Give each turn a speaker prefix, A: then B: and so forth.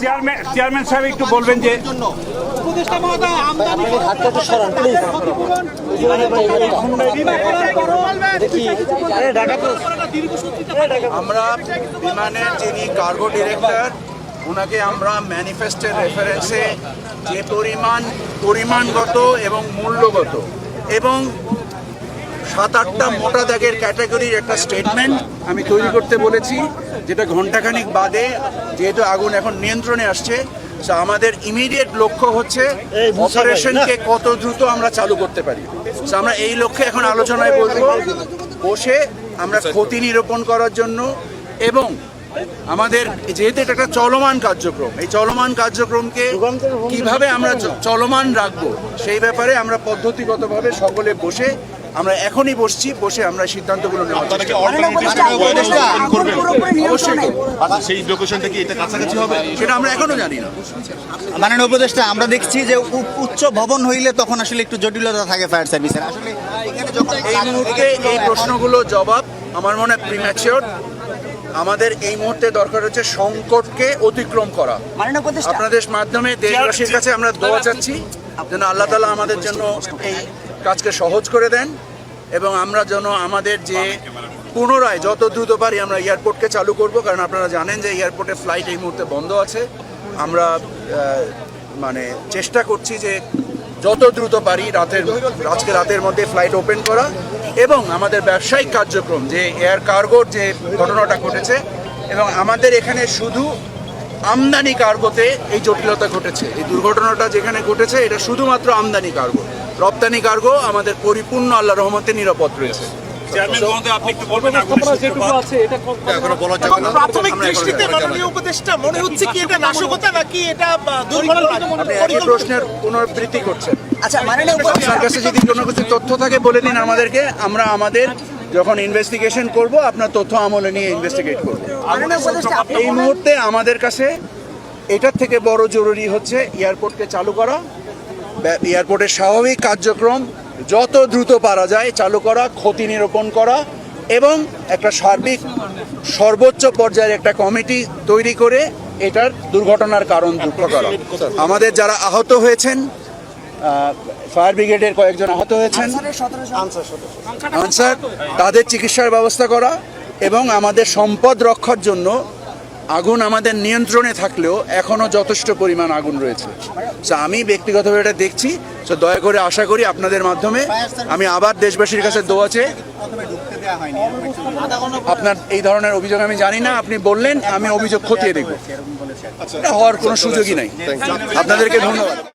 A: Chairman chairman সাহেব একটু বলবেন যে
B: উপদেষ্টা মহোদয় আমদানি
C: আমরা বিমানের যিনি কার্গো ডিরেক্টর ওনাকে আমরা ম্যানিফেস্টের রেফারেন্সে যে পরিমাণ পরিমাণগত এবং মূল্যগত এবং সাত আটটা মোটা দাগের ক্যাটাগরির একটা স্টেটমেন্ট আমি তৈরি করতে বলেছি যেটা ঘন্টাখানিক বাদে যেহেতু আগুন এখন নিয়ন্ত্রণে আসছে আমাদের ইমিডিয়েট লক্ষ্য হচ্ছে অপারেশনকে কত দ্রুত আমরা চালু করতে পারি। আমরা এই লক্ষ্যে এখন আলোচনায় বলব বসে আমরা ক্ষতি নিরূপণ করার জন্য এবং আমাদের যেহেতু এটা একটা চলমান কার্যক্রম এই চলমান কার্যক্রমকে কীভাবে আমরা চলমান রাখব সেই ব্যাপারে আমরা পদ্ধতিগতভাবে সকলে বসে আমরা এখনই বসছি বসে আমরা সিদ্ধান্তগুলো।
D: সেই লোকেশনটা কি এটা কাছাকাছি হবে?
C: সেটা আমরা এখনও জানি না।
E: মাননীয় উপদেষ্টা আমরা দেখছি যে উ- উচ্চ ভবন হইলে তখন আসলে একটু জটিলতা থাকে ফায়ার সার্ভিসের। আসলে যখন
C: এই মুহূর্তে এই প্রশ্নগুলো জবাব আমার মনে হয় প্রিম্যাচিওর আমাদের এই মুহূর্তে দরকার হচ্ছে সংকটকে অতিক্রম করা। আপনাদের মাধ্যমে দেশবাসীর কাছে আমরা দোয়া চাচ্ছি যেন আল্লাহ তালা আমাদের জন্য এই কাজকে সহজ করে দেন এবং আমরা যেন আমাদের যে পুনরায় যত দ্রুত পারি আমরা এয়ারপোর্টকে চালু করব, কারণ আপনারা জানেন যে এয়ারপোর্টের ফ্লাইট এই মুহূর্তে বন্ধ আছে। আমরা মানে চেষ্টা করছি যে যত দ্রুত পারি রাতের, আজকে রাতের মধ্যে ফ্লাইট ওপেন করা এবং আমাদের ব্যবসায়িক কার্যক্রম যে এয়ার কার্গোর যে ঘটনাটা ঘটেছে এবং আমাদের এখানে শুধু আমদানি কার্গোতে এই জটিলতা ঘটেছে। এই দুর্ঘটনাটা যেখানে ঘটেছে, এটা শুধুমাত্র আমদানি কার্গো। রপ্তানি কার্গো আমাদের পরিপূর্ণ আল্লাহ রহমতে নিরাপদ রয়েছে।
B: প্রাথমিক দৃষ্টিতে মাননীয় উপদেষ্টা মনে হচ্ছে কি এটা নাশকতা নাকি এটা
C: প্রশ্নের পুনরাবৃত্তি করছেন।
E: আচ্ছা মাননীয় উপদেষ্টা।
C: আপনার কাছে যদি কোনো কিছু তথ্য থাকে বলে দিন আমাদেরকে। আমরা আমাদের যখন ইনভেস্টিগেশন করব আপনার তথ্য আমলে নিয়ে ইনভেস্টিগেট করব। এই মুহূর্তে আমাদের কাছে এটার থেকে বড় জরুরি হচ্ছে এয়ারপোর্টকে চালু করা এয়ারপোর্টের স্বাভাবিক কার্যক্রম যত দ্রুত পারা যায়, চালু করা, ক্ষতি নিরূপণ করা এবং একটা সার্বিক সর্বোচ্চ পর্যায়ের একটা কমিটি তৈরি করে এটার দুর্ঘটনার কারণ দুঃখ করা। আমাদের যারা আহত হয়েছেন ফায়ার ব্রিগেডের কয়েকজন আহত হয়েছেন, আনসার, তাদের চিকিৎসার ব্যবস্থা করা এবং আমাদের সম্পদ রক্ষার জন্য আগুন আমাদের নিয়ন্ত্রণে থাকলেও এখনও যথেষ্ট পরিমাণ আগুন রয়েছে। তো আমি ব্যক্তিগতভাবে এটা দেখছি। তো দয়া করে আশা করি আপনাদের মাধ্যমে আমি আবার দেশবাসীর কাছে দোয়া চেয়ে
E: প্রথমে ঢুকতে দেওয়া হয়নি
C: আপনার এই ধরনের অভিযোগ আমি জানি না আপনি বললেন আমি অভিযোগ খতিয়ে দেখব। হওয়ার কোনো সুযোগই নাই। আপনাদেরকে ধন্যবাদ।